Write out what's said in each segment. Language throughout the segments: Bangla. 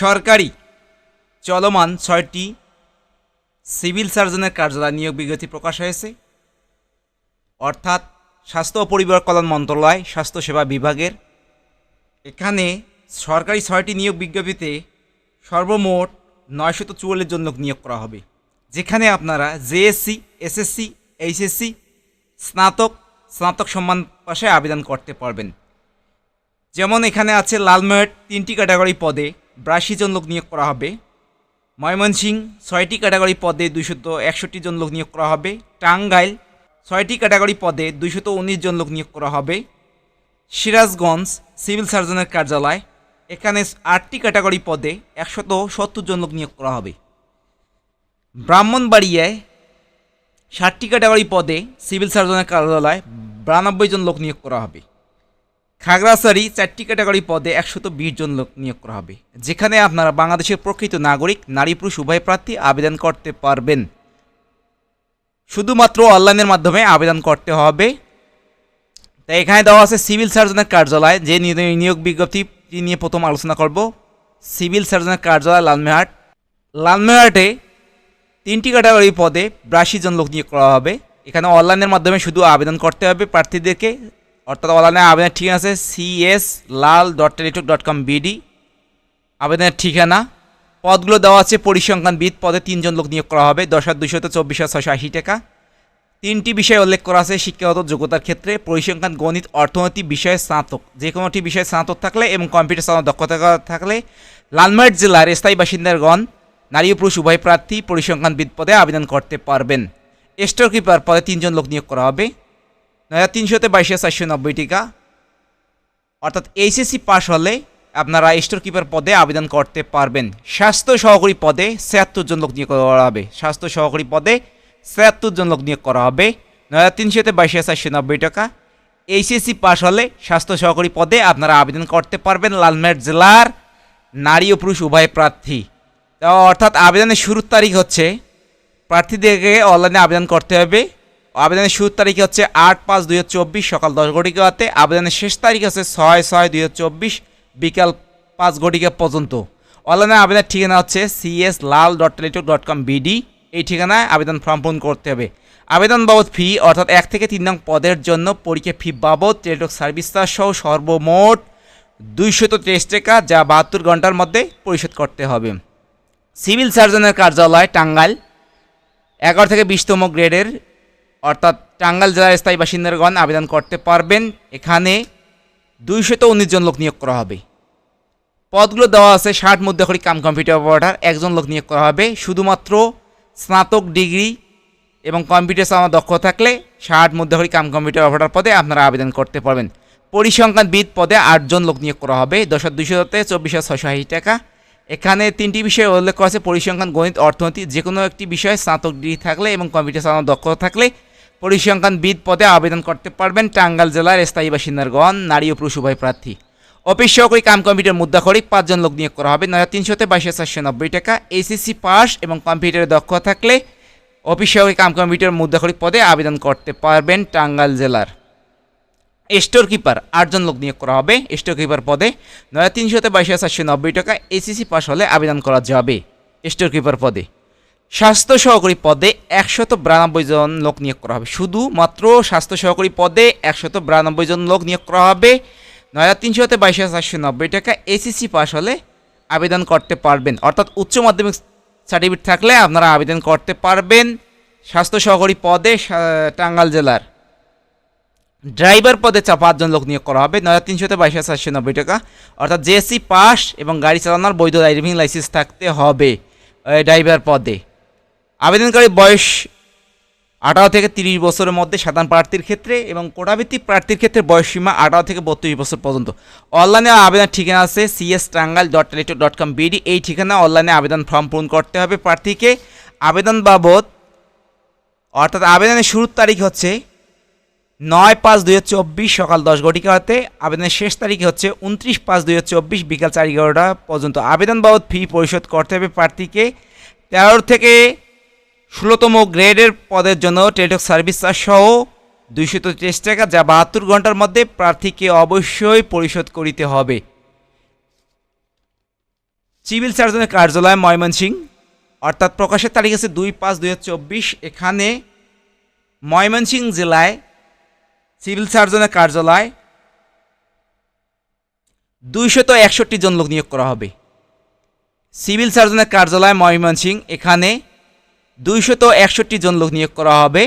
সরকারি চলমান ছয়টি সিভিল সার্জনের কার্যালয় নিয়োগ বিজ্ঞপ্তি প্রকাশ হয়েছে। অর্থাৎ স্বাস্থ্য ও পরিবার কল্যাণ মন্ত্রণালয় স্বাস্থ্যসেবা বিভাগের এখানে সরকারি ছয়টি নিয়োগ বিজ্ঞপ্তিতে সর্বমোট নয়শত চুয়াল্লিশ জন লোক নিয়োগ করা হবে। যেখানে আপনারা জেএসসি এসএসসি এইচএসসি স্নাতক স্নাতক সম্মান পাশে আবেদন করতে পারবেন। যেমন এখানে আছে লালমোহর তিনটি ক্যাটাগরি পদে বিরাশি জন লোক নিয়োগ করা হবে। ময়মনসিং, ছয়টি ক্যাটাগরি পদে দুইশত একষট্টি জন লোক নিয়োগ করা হবে। টাঙ্গাইল, ছয়টি ক্যাটাগরি পদে দুইশত উনিশ জন লোক নিয়োগ করা হবে। সিরাজগঞ্জ সিভিল সার্জনের কার্যালয়, এখানে আটটি ক্যাটাগরি পদে একশত সত্তর জন লোক নিয়োগ করা হবে। ব্রাহ্মণবাড়িয়ায় ষাটটি ক্যাটাগরি পদে সিভিল সার্জনের কার্যালয়, বিরানব্বই জন লোক নিয়োগ করা হবে। খাগড়াছড়ি চারটি ক্যাটাগরি পদে একশত বিশ জন লোক নিয়োগ করা হবে, যেখানে আপনারা বাংলাদেশের প্রকৃত নাগরিক, নারী, পুরুষ, উভয় প্রার্থী আবেদন করতে পারবেন। শুধুমাত্র অনলাইনের মাধ্যমে আবেদন করতে হবে। তাই এখানে দেওয়া আছে সিভিল সার্জনের কার্যালয়, যে নিয়োগ বিজ্ঞপ্তি নিয়ে প্রথম আলোচনা করব। সিভিল সার্জনের কার্যালয় লালমেহাট লালমেহাটে তিনটি ক্যাটাগরি পদে বিরাশি জন লোক নিয়োগ করা হবে। এখানে অনলাইনের মাধ্যমে শুধু আবেদন করতে হবে প্রার্থীদেরকে। অর্থাৎ অনলাইনে আবেদনের ঠিকানা আছে সিএস লাল dot Teletalk dot com BD আবেদনের ঠিকানা, পদগুলো দেওয়া আছে পরিসংখ্যানবিদ পদে তিনজন লোক নিয়োগ করা হবে, দশ হাজার দুশত চব্বিশ হাজার ছশো আশি টাকা। তিনটি বিষয় উল্লেখ করা আছে শিক্ষাগত যোগ্যতার ক্ষেত্রে, পরিসংখ্যান, গণিত অর্থনৈতিক বিষয়ে স্নাতক। যে কোনোটি বিষয়ে স্নাতক থাকলে এবং কম্পিউটার চালানোর দক্ষতা থাকলে লালমাট জেলার স্থায়ী বাসিন্দারগণ নারী ও পুরুষ উভয় প্রার্থী পরিসংখ্যানবিদ পদে আবেদন করতে পারবেন। স্টোর কিপার পদে তিনজন লোক নিয়োগ করা হবে। নয় তিনশোতে বাইশ চারশো নব্বই টাকা। অর্থাৎ এইচএসসি পাস হলে আপনারা স্টোর কিপার পদে আবেদন করতে পারবেন। স্বাস্থ্য সহকারী পদে ছিয়াত্তর জন লোক নিয়োগ করা হবে। স্বাস্থ্য সহকারী পদে ছিয়াত্তর জন লোক নিয়োগ করা হবে। নয় হাজার তিনশোতে বাইশ চারশো নব্বই টাকা। এইচএসসি পাস হলে স্বাস্থ্য সহকারী পদে আপনারা আবেদন করতে পারবেন লালমেট জেলার নারী ও পুরুষ উভয় প্রার্থী। তো অর্থাৎ আবেদনের শুরুর তারিখ হচ্ছে, প্রার্থীদেরকে অনলাইনে আবেদন করতে হবে। আবেদনের শুরুর তারিখ হচ্ছে আট পাঁচ দুই চব্বিশ, সকাল দশ ঘটিকাতে আবেদনের শেষ তারিখ হচ্ছে ছয় ছয় দুই চব্বিশ, বিকাল পাঁচ ঘটিকা পর্যন্ত। অনলাইনে আবেদনের ঠিকানা হচ্ছে সিএস লাল dot Teletalk dot com BD এই ঠিকানায় আবেদন ফর্ম পূরণ করতে হবে। আবেদন বাবদ ফি অর্থাৎ এক থেকে তিন নং পদের জন্য পরীক্ষা ফি বাবদ টেলিটক সার্ভিস সহ সর্বমোট দুইশত তেইশ টাকা, যা বাহাত্তর ঘণ্টার মধ্যে পরিশোধ করতে হবে। সিভিল সার্জনের কার্যালয়, টাঙ্গাইল, এগারো থেকে বিশতম গ্রেডের অর্থাৎ টাঙ্গাইল জেলার স্থায়ী বাসিন্দারগণ আবেদন করতে পারবেন। এখানে দুইশত উনিশ জন লোক নিয়োগ করা হবে। পদগুলো দেওয়া আছে ষাট মধ্যকরি কাম কম্পিউটার অপারেটার, একজন লোক নিয়োগ করা হবে। শুধুমাত্র স্নাতক ডিগ্রি এবং কম্পিউটার চালানোর দক্ষ থাকলে ষাট মধ্যকরি কাম কম্পিউটার অপারেটার পদে আপনারা আবেদন করতে পারবেন। পরিসংখ্যানবিদ পদে আটজন লোক নিয়োগ করা হবে। দশ হাজার দুইশোতে চব্বিশ হাজার ছশো আশি টাকা। এখানে তিনটি বিষয়ে উল্লেখ করা আছে। পরিসংখ্যান, গণিত, অর্থনীতি যে কোনো একটি বিষয়ে স্নাতক ডিগ্রি থাকলে এবং কম্পিউটার চালানোর দক্ষতা থাকলে পরিসংখ্যানবিদ পদে আবেদন করতে পারবেন টাঙ্গাইল জেলার স্থায়ী বাসিন্দারগণ নারী ও পুরুষ উভয় প্রার্থী। অফিস সহকারী কাম কম্পিউটার মুদ্রা খরিক পাঁচজন লোক নিয়োগ করা হবে, নয় তিনশোতে বাইশ চারশো নব্বই টাকা। এসএসসি পাস এবং কম্পিউটারে দক্ষ থাকলে অফিস সহকারী কাম কম্পিউটার মুদ্রা খরিক পদে আবেদন করতে পারবেন টাঙ্গাইল জেলার। স্টোর কিপার আটজন লোক নিয়োগ করা হবে স্টোর কিপার পদে নয় তিনশোতে বাইশ চারশো নব্বই টাকা এসিসি পাস হলে আবেদন করা যাবে। স্টোর কিপার পদে স্বাস্থ্য সহকারী পদে একশত বিরানব্বই জন লোক নিয়োগ করা হবে। শুধুমাত্র স্বাস্থ্য সহকারী পদে একশত বিরানব্বই জন লোক নিয়োগ করা হবে। নয় হাজার তিনশোতে বাইশ হাজার চারশো নব্বই টাকা এসিসি পাস হলে আবেদন করতে পারবেন। অর্থাৎ উচ্চ মাধ্যমিক সার্টিফিকেট থাকলে আপনারা আবেদন করতে পারবেন। স্বাস্থ্য সহকারী পদে টাঙ্গাল জেলার ড্রাইভার পদে চা পাঁচজন লোক নিয়োগ করা হবে। নয় হাজার তিনশোতে বাইশ হাজার চারশো নব্বই টাকা। অর্থাৎ জেএসসি পাস এবং গাড়ি চালানোর বৈধ ড্রাইভিং লাইসেন্স থাকতে হবে ড্রাইভার পদে। আবেদনকারী বয়স আঠারো থেকে তিরিশ বছরের মধ্যে সাধারণ প্রার্থীর ক্ষেত্রে এবং কোটাভিত্তিক প্রার্থীর ক্ষেত্রে বয়সসীমা আঠারো থেকে বত্রিশ বছর পর্যন্ত। অনলাইনে আবেদন ঠিকানা আছে CS Tangail dot Teletalk dot com BD এই ঠিকানা। অনলাইনে আবেদন ফর্ম পূরণ করতে হবে প্রার্থীকে। আবেদন বাবদ, অর্থাৎ আবেদনের শুরুর তারিখ হচ্ছে নয় পাঁচ দুই হাজার চব্বিশ সকাল দশ ঘটিকা হতে। আবেদনের শেষ তারিখ হচ্ছে উনত্রিশ পাঁচ দুই হাজার চব্বিশ বিকাল চার এগারোটা পর্যন্ত। আবেদন বাবদ ফি পরিশোধ করতে হবে প্রার্থীকে। তেরো থেকে ষোলোতম গ্রেডের পদের জন্য টেলিটক সার্ভিস চার্জ সহ দুইশত তেইশ টাকা যা বাহাত্তর ঘণ্টার মধ্যে প্রার্থীকে অবশ্যই পরিশোধ করিতে হবে। সিভিল সার্জনের কার্যালয় ময়মনসিং অর্থাৎ প্রকাশের তারিখ আছে দুই পাঁচ দুই চব্বিশ। এখানে ময়মনসিং জেলায় সিভিল সার্জনের কার্যালয় দুইশত একষট্টি জন লোক নিয়োগ করা হবে। সিভিল সার্জনের কার্যালয় ময়মনসিং এখানে দুইশত একষট্টি জন লোক নিয়োগ করা হবে।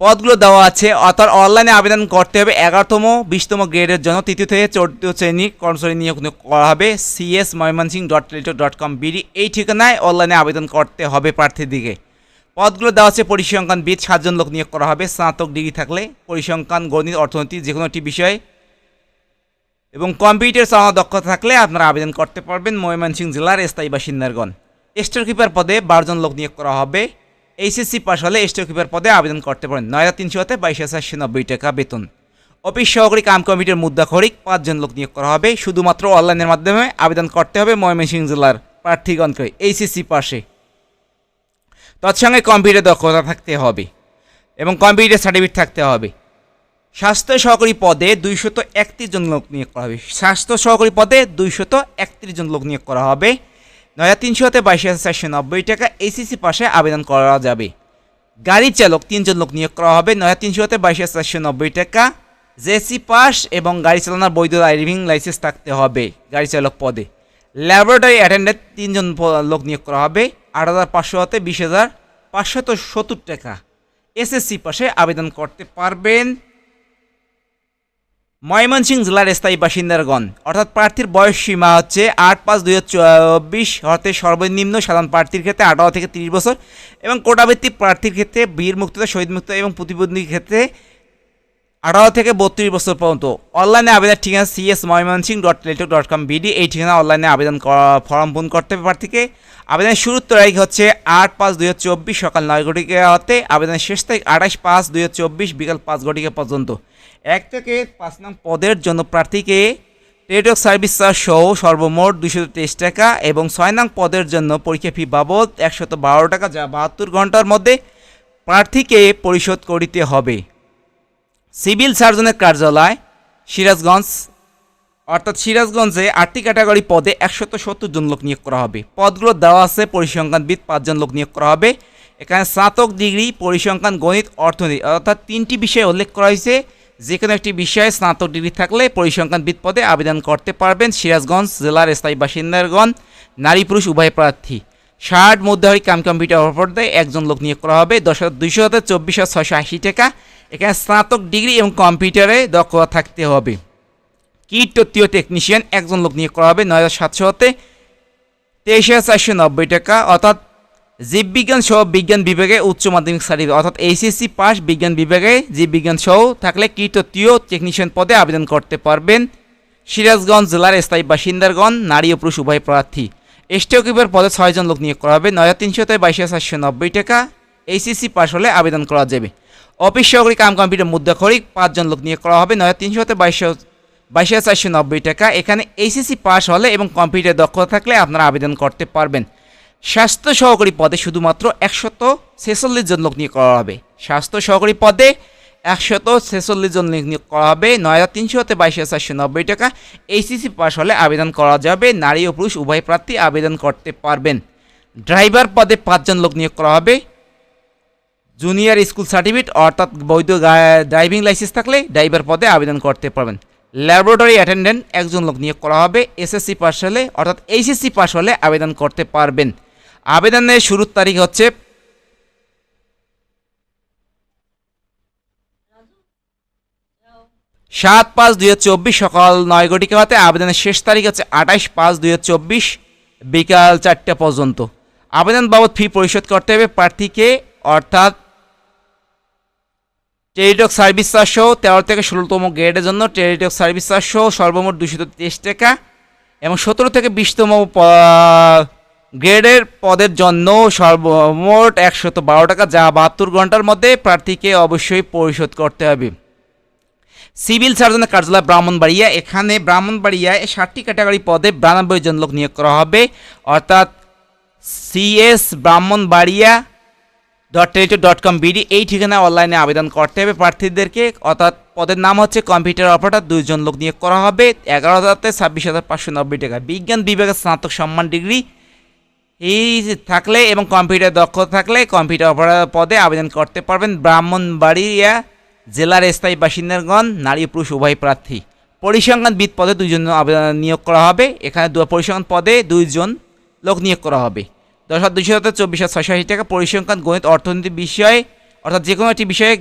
পদগুলো দেওয়া আছে, অর্থাৎ অনলাইনে আবেদন করতে হবে এগারোতম, বিশতম গ্রেডের জন্য, তৃতীয় থেকে চতুর্থ শ্রেণির কর্মচারী নিয়োগ করা হবে। CS Mymensingh dot dot com BD এই ঠিকানায় অনলাইনে আবেদন করতে হবে প্রার্থীদিকে পদগুলো দেওয়া আছে পরিসংখ্যান বিদ সাতজন লোক নিয়োগ করা হবে। স্নাতক ডিগ্রি থাকলে পরিসংখ্যান, গণিত, অর্থনীতি যে কোনো একটি বিষয়ে এবং কম্পিউটার চালানোর দক্ষতা থাকলে আপনারা আবেদন করতে পারবেন ময়মনসিংহ জেলার স্থায়ী বাসিন্দারগণ স্টোর কিপার পদে বারোজন লোক নিয়োগ করা হবে। এইচএসসি পাস হলে স্টোর কিপার পদে আবেদন করতে পারেন। নয় হাজার তিনশো হতে বাইশ হাজার চারশো নব্বই টাকা বেতন। অফিস সহকারী কাম কমিটির মুদ্রা খরিক পাঁচজন লোক নিয়োগ করা হবে। শুধুমাত্র অনলাইনের মাধ্যমে আবেদন করতে হবে ময়মনসিংহ জেলার প্রার্থীগণকে এইচএসসি পাশে। তৎসঙ্গে কম্পিউটার দক্ষতা থাকতে হবে এবং কম্পিউটার সার্টিফিকেট থাকতে হবে। স্বাস্থ্য সহকারী পদে দুইশত একত্রিশ জন লোক নিয়োগ করা হবে। স্বাস্থ্য সহকারী পদে দুইশত একত্রিশ জন লোক নিয়োগ করা হবে। নয় তিনশো হতে বাইশ হাজার চারশো নব্বই টাকা এসিসি পাশে আবেদন করা যাবে। গাড়ি চালক তিনজন লোক নিয়োগ করা হবে। নয় তিনশো হতে বাইশ হাজার চারশো নব্বই টাকা জেসি পাস এবং গাড়ি চালানোর বৈধ ড্রাইভিং লাইসেন্স থাকতে হবে গাড়ি চালক পদে। ল্যাবরেটরি অ্যাটেন্ডেন্ট তিনজন লোক নিয়োগ করা হবে। আট হাজার পাঁচশো হতে বিশ হাজার পাঁচশত সত্তর টাকা। এসএসসি পাশে আবেদন করতে পারবেন। ময়মনসিংহ জেলার স্থায়ী বাসিন্দারগণ অর্থাৎ প্রার্থীর বয়স সীমা হচ্ছে আট পাঁচ দুই হাজার চব্বিশ হতে সর্বনিম্ন সাধারণ প্রার্থীর ক্ষেত্রে আঠারো থেকে তিরিশ বছর এবং কোটাভিত্তিক প্রার্থীর ক্ষেত্রে বীর মুক্ত শহীদ মুক্ত এবং প্রতিবন্ধীর ক্ষেত্রে আঠারো থেকে বত্রিশ বছর পর্যন্ত। অনলাইনে আবেদন ঠিকানা CS Mymensingh dot Teletalk dot com BD এই ঠিকানা অনলাইনে আবেদন ফর্ম পূরণ করতে হবে প্রার্থীকে। আবেদনের শুরুর তারিখ হচ্ছে আট পাঁচ দুই হাজার চব্বিশ সকাল নয় ঘটিকা হতে, আবেদনের শেষ তারিখ আঠাশ পাঁচ দুই হাজার চব্বিশ বিকাল পাঁচ ঘটিকা পর্যন্ত। এক থেকে পাঁচ নং পদের জন্য প্রার্থীকে টেলিটক সার্ভিস চার্জ সহ সর্বমোট দুশো তেইশ টাকা এবং ছয় নং পদের জন্য পরীক্ষা ফি বাবদ একশত বারো টাকা, যা বাহাত্তর ঘণ্টার মধ্যে প্রার্থীকে পরিশোধ করিতে হবে। সিভিল সার্জনের কার্যালয়, সিরাজগঞ্জ। অর্থাৎ সিরাজগঞ্জে আটটি ক্যাটাগরি পদে একশত সত্তর জন লোক নিয়োগ করা হবে। পদগুলো দেওয়া আছে পরিসংখ্যানবিদ পাঁচজন লোক নিয়োগ করা হবে। এখানে স্নাতক ডিগ্রি, পরিসংখ্যান, গণিত, অর্থনীতি অর্থাৎ তিনটি বিষয় উল্লেখ করা হয়েছে। যে কোনো একটি বিষয়ে স্নাতক ডিগ্রি থাকলে পরিসংখ্যানবিদ পদে আবেদন করতে পারবেন সিরাজগঞ্জ জেলার স্থায়ী বাসিন্দারগণ নারী পুরুষ, উভয় প্রার্থী। ষাট মধ্যহারী কাম কম্পিউটার অপরদে একজন লোক নিয়োগ করা হবে। দশ হাজার দুইশো হাজার চব্বিশ হাজার ছয়শো আশি টাকা। এখানে স্নাতক ডিগ্রি এবং কম্পিউটারে দক্ষতা থাকতে হবে। কীট তত্ত্বীয় টেকনিশিয়ান একজন লোক নিয়োগ করা হবে নয় হাজার সাতশো হতে তেইশ হাজার চারশো নব্বই টাকা, অর্থাৎ জীববিজ্ঞান সহ বিজ্ঞান বিভাগে উচ্চ মাধ্যমিক সার্টিফিকেট অর্থাৎ এইচএসসি পাস বিজ্ঞান বিভাগে জীববিজ্ঞান সহ থাকলে কীটত্বীয় টেকনিশিয়ান পদে আবেদন করতে পারবেন। সিরাজগঞ্জ জেলার স্থায়ী বাসিন্দারগণ নারী ও পুরুষ উভয় প্রার্থী। এসটিও কিপার পদে ছয়জন লোক নিয়োগ করা হবে, নয় হাজার তিনশো থেকে বাইশ হাজার চারশো নব্বই টাকা। এইচএসসি পাস হলে আবেদন করা যাবে। অফিস সহকারী কাম কম্পিউটার মুদ্রা খরিক পাঁচজন লোক নিয়োগ করা হবে। নয় তিনশো থেকে বাইশ বাইশ হাজার চারশো নব্বই টাকা। এখানে এইচএসসি পাস হলে এবং কম্পিউটার দক্ষতা থাকলে আপনারা আবেদন করতে পারবেন। স্বাস্থ্য সহকারী পদে শুধুমাত্র একশত ছেচল্লিশ জন লোক নিয়োগ করা হবে। স্বাস্থ্য সহকারী পদে একশত ছেচল্লিশ জন লোক নিয়োগ করা হবে। নয় হাজার তিনশো হতে বাইশ হাজার চারশো নব্বই টাকা। এইচএসসি পাস হলে আবেদন করা যাবে। নারী ও পুরুষ উভয় প্রার্থী আবেদন করতে পারবেন। ড্রাইভার পদে পাঁচজন লোক নিয়োগ করা হবে। জুনিয়র স্কুল সার্টিফিকেট, অর্থাৎ বৈধ ড্রাইভিং লাইসেন্স থাকলে ড্রাইভার পদে আবেদন করতে পারবেন। ল্যাবরেটরি অ্যাটেন্ডেন্ট একজন লোক নিয়োগ করা হবে এসএসসি পাস হলে, অর্থাৎ এইচএসসি পাস হলে আবেদন করতে পারবেন। আবেদনের শুরুর তারিখ হচ্ছে সাত পাঁচ দুই হাজার চব্বিশ, সকাল নয় ঘটিকা হতে আবেদনের শেষ তারিখ হচ্ছে আঠাশ পাঁচ দুই হাজার চব্বিশ, বিকাল চারটে পর্যন্ত। আবেদন বাবদ ফি পরিশোধ করতে হবে প্রার্থীকে, অর্থাৎ টেলিটক সার্ভিস সহ তেরো থেকে ষোলোতম গ্রেডের জন্য টেলিটক সার্ভিস সহ সর্বমোট দুশো তেইশ টাকা এবং সতেরো থেকে বিশতম গ্রেডের পদের জন্য সর্বমোট একশত বারো টাকা, যা বাহাত্তর ঘণ্টার মধ্যে প্রার্থীকে অবশ্যই পরিশোধ করতে হবে। সিভিল সার্জনের কার্যালয় ব্রাহ্মণবাড়িয়া, এখানে ব্রাহ্মণবাড়িয়ায় ষাটটি ক্যাটাগরি পদে বিরানব্বই জন লোক নিয়োগ করা হবে। অর্থাৎ CS Brahmanbaria dot Teletalk dot com BD এই ঠিকানায় অনলাইনে আবেদন করতে হবে। প্রার্থীদেরকে অর্থাৎ পদের নাম হচ্ছে কম্পিউটার অপারেটর, দুইজন লোক নিয়োগ করা হবে। এগারো হাজারতে ছাব্বিশ হাজার পাঁচশো নব্বই টাকা। বিজ্ঞান বিভাগের স্নাতক সম্মান ডিগ্রি। এই থাকলে এবং কম্পিউটার দক্ষতা থাকলে কম্পিউটার অপারেটর পদে আবেদন করতে পারবেন। ব্রাহ্মণবাড়িয়া জেলার স্থায়ী বাসিন্দাগণ, নারী পুরুষ উভয় প্রার্থী। পরিসংখ্যানবিদ পদে দুইজন আবেদন নিয়োগ করা হবে। এখানে পরিসংখ্যান পদে দুইজন লোক নিয়োগ করা হবে। দশ হাজার দুইশো হাজার চব্বিশ হাজার ছয়শো টাকা পরিসংখ্যান, গণিত, অর্থনীতি বিষয়ে, অর্থাৎ যে কোনো একটি বিষয়ে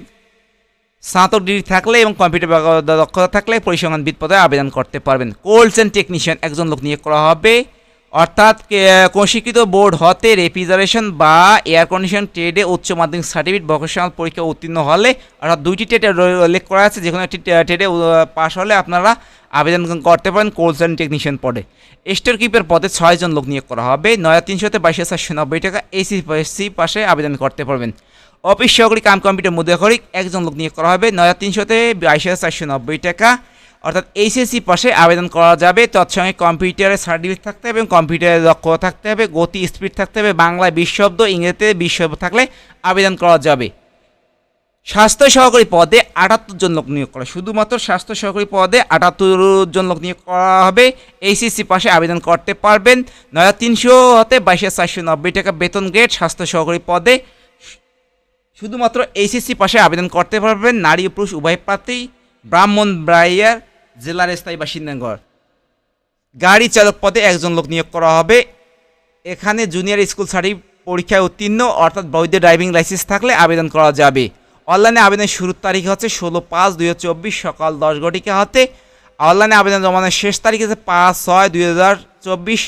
স্নাতক ডিগ্রি থাকলে এবং কম্পিউটার দক্ষতা থাকলে পরিসংখ্যানবিদ পদে আবেদন করতে পারবেন। কোল্ড চেন টেকনিশিয়ান একজন লোক নিয়োগ করা হবে। অর্থাৎ কে- স্বীকৃত বোর্ড হতে রেফ্রিজারেশন বা এয়ার কন্ডিশন ট্রেডে উচ্চ মাধ্যমিক সার্টিফিকেট, ভোকেশনাল পরীক্ষা উত্তীর্ণ হলে, অর্থাৎ দুইটি ট্রেডে উল্লেখ করা আছে যে কোনো একটি ট্রেডে পাশ হলে আপনারা আবেদন করতে পারেন চেন টেকনিশিয়ান পদে। স্টোর কিপের পদে ছয়জন লোক নিয়োগ করা হবে। নয় তিনশোতে বাইশ হাজার নব্বই টাকা এসি সি পাশে আবেদন করতে পারবেন। অফিস সহকারী কাম কম্পিউটার মুদ্রাখরিক একজন লোক নিয়োগ করা হবে। নয় তিনশোতে বাইশ হাজার চারশো নব্বই টাকা। অর্থাৎ এইচএসসি পাশে আবেদন করা যাবে। তৎসঙ্গে কম্পিউটারের সার্টিফিকেট থাকতে হবে এবং কম্পিউটারের দক্ষতা থাকতে হবে। গতি, স্পিড থাকতে হবে। বাংলায় বিশ শব্দ, ইংরেজিতে বিশ শব্দ থাকলে আবেদন করা যাবে। স্বাস্থ্য সহকারী পদে আটাত্তর জন লোক নিয়োগ করা শুধুমাত্র স্বাস্থ্য সহকারী পদে আটাত্তর জন লোক নিয়োগ করা হবে। এইচএসসি পাশে আবেদন করতে পারবেন। নয় তিনশো হতে বাইশ হাজার চারশো নব্বই টাকা বেতন গ্রেড স্বাস্থ্য সহকারী পদে শুধুমাত্র এইচএসসি পাশে আবেদন করতে পারবেন। নারী ও পুরুষ উভয় প্রার্থী। ব্রাহ্মণ ব্রাইয়ার, জেলার স্থায়ী বাসিন্দাগর গাড়ি চালক পদে একজন লোক নিয়োগ করা হবে। এখানে জুনিয়র স্কুল সার্টিফিকেট পরীক্ষায় উত্তীর্ণ, অর্থাৎ বৈধ ড্রাইভিং লাইসেন্স থাকলে আবেদন করা যাবে। অনলাইনে আবেদনের শুরুর তারিখ হচ্ছে ষোলো পাঁচ দুই হাজার চব্বিশ সকাল দশ ঘটিকা হতে। অনলাইনে আবেদন জমানোর শেষ তারিখ হচ্ছে পাঁচ ছয় দুই হাজার চব্বিশ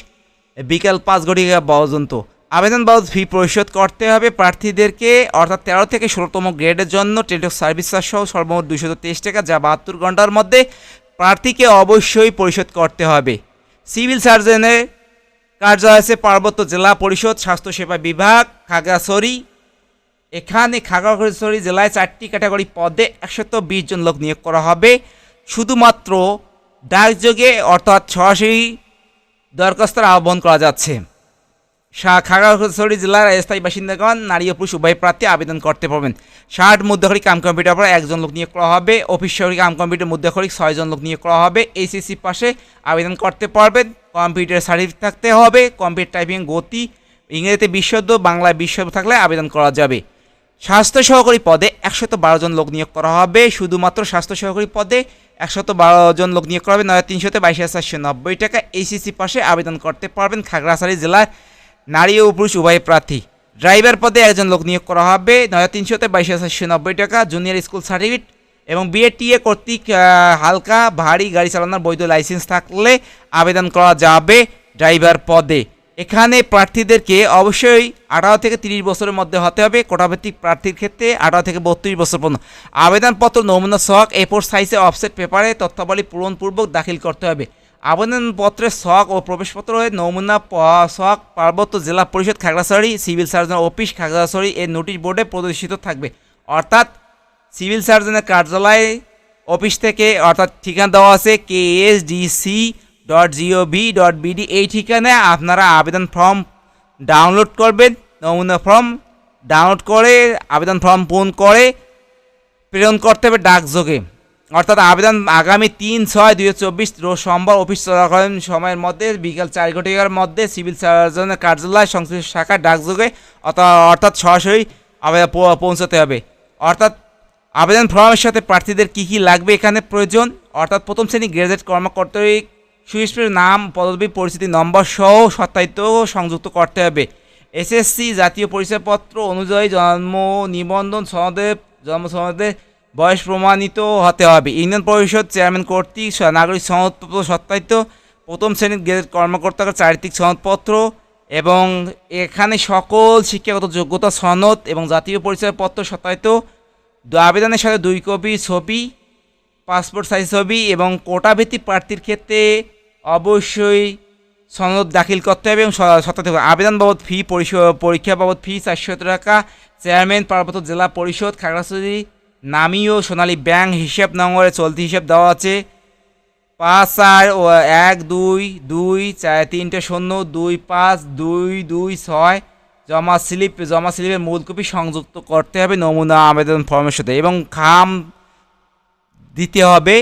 বিকাল পাঁচ ঘটিকা পর্যন্ত। আবেদন বাবদ ফি পরিশোধ করতে হবে। প্রার্থীদেরকে অর্থাৎ তেরো থেকে ষোলোতম গ্রেডের জন্য টেলিটক সার্ভিস চার্জ সহ সর্বমোট দুশো তেইশ টাকা যা বাহাত্তর ঘণ্টার মধ্যে প্রার্থীকে অবশ্যই পরিশোধ করতে হবে। সিভিল সার্জনের কার্যালয় আছে পার্বত্য জেলা পরিষদ, স্বাস্থ্যসেবা বিভাগ, খাগড়াছড়ি এখানে খাগড়াছড়ি জেলায় চারটি ক্যাটাগরি পদে একশত বিশ জন লোক নিয়োগ করা হবে। শুধুমাত্র ডাকযোগে অর্থাৎ সরাসরি দরখাস্তের আহ্বান করা যাচ্ছে। খাগড়াছড়ি জেলার স্থায়ী বাসিন্দাগণ, নারী ও পুরুষ উভয় প্রার্থী আবেদন করতে পারবেন। ষাট মুদ্রাখরিক কাম কম্পিউটার পর একজন লোক নিয়োগ করা হবে। অফিস সহকারী কাম কম্পিউটার মুদ্রাখরিক ছয়জন লোক নিয়োগ করা হবে। এইচএসসি পাশে আবেদন করতে পারবেন। কম্পিউটার সার্টিফিকেট থাকতে হবে। কম্পিউটার টাইপিং গতি, ইংরেজিতে বিশ্বদ্য, বাংলায় বিশ্বদ্য থাকলে আবেদন করা যাবে। স্বাস্থ্য সহকারী পদে একশত বারো জন লোক নিয়োগ করা হবে। শুধুমাত্র স্বাস্থ্য সহকারী পদে একশত বারো জন লোক নিয়োগ করা হবে। নয় তিনশোতে বাইশ হাজার চারশো নব্বই টাকা এইচএসসি পাশে আবেদন করতে পারবেন খাগড়াছড়ি জেলার নারী ও পুরুষ উভয় প্রার্থী। ড্রাইভার পদে একজন লোক নিয়োগ করা হবে। নয় তিনশোতে বাইশ হাজার চারশো নব্বই টাকা, জুনিয়র স্কুল সার্টিফিকেট এবং বিএটিএ কর্তৃক হালকা ভারী গাড়ি চালানোর বৈধ লাইসেন্স থাকলে আবেদন করা যাবে ড্রাইভার পদে। এখানে প্রার্থীদেরকে অবশ্যই আঠারো থেকে তিরিশ বছরের মধ্যে হতে হবে, কোটাভিত্তিক প্রার্থীর ক্ষেত্রে আঠারো থেকে বত্রিশ বছর পর্যন্ত। আবেদনপত্র, নমুনা সহক এফোর সাইজে অফসেট পেপারে তথ্যাবলী পূরণপূর্বক দাখিল করতে হবে। আবেদনপত্রের শখ ও প্রবেশপত্র হয়ে নমুনা শখ পার্বত্য জেলা পরিষদ Khagrachhari, civil surgeon office Khagrachhari এর নোটিশ বোর্ডে প্রদর্শিত থাকবে। অর্থাৎ সিভিল সার্জনের কার্যালয় অফিস থেকে অর্থাৎ ঠিকানা দেওয়া আছে K S DC dot GOV dot BD এই ঠিকানায় আপনারা আবেদন ফর্ম ডাউনলোড করবেন, নমুনা ফর্ম ডাউনলোড করে, আবেদন ফর্ম পূরণ করে, প্রেরণ করতে হবে ডাকযোগে। অর্থাৎ আবেদন আগামী তিন ছয় দুই চব্বিশ রোজ সোমবার অফিস চলাকালীন সময়ের মধ্যে, বিকাল চার ঘটিকার মধ্যে সিভিল সার্জনের কার্যালয় সংশ্লিষ্ট শাখার ডাকযোগে অথা- অর্থাৎ সরাসরি আবেদন পৌঁছাতে হবে। অর্থাৎ আবেদন ফর্মের সাথে প্রার্থীদের কী কী লাগবে এখানে প্রয়োজন? অর্থাৎ প্রথম শ্রেণি গ্রাজুয়েট কর্মকর্তার সুইস্পের নাম, পদবী, পরিচিতি, নম্বর সহ সত্যায়িত সংযুক্ত করতে হবে। এসএসসি জাতীয় পরিচয়পত্র অনুযায়ী জন্ম নিবন্ধন সনদের জন্ম সনদের বয়স প্রমাণিত হতে হবে। ইউনিয়ন পরিষদ চেয়ারম্যান কর্তৃক নাগরিক সনদপত্র সত্যায়িত। প্রথম শ্রেণির গ্রেড কর্মকর্তার চারিত্রিক সনদপত্র এবং এখানে সকল শিক্ষাগত যোগ্যতা সনদ এবং জাতীয় পরিচয়পত্র সত্যায়িত। আবেদনের সাথে দুই কপি ছবি পাসপোর্ট সাইজ ছবি এবং কোটাভিত্তিক প্রার্থীর ক্ষেত্রে অবশ্যই সনদ দাখিল করতে হবে এবং হবে। আবেদন বাবদ ফি পরীক্ষা বাবদ ফি চারশো টাকা। চেয়ারম্যান, পার্বত্য জেলা পরিষদ, খাগড়াছড়ি, নামী ও সোনালী ব্যাংক হিসাব নম্বরে চলতি হিসাব দেওয়া আছে। পাঁচ চার, ও, এক, দুই দুই, চার, তিনটে, শূন্য, দুই, পাঁচ, দুই দুই, ছয় জমা স্লিপ জমা স্লিপের মূল কপি সংযুক্ত করতে হবে। নমুনা আবেদন ফর্মের সাথে এবং খাম দিতে হবে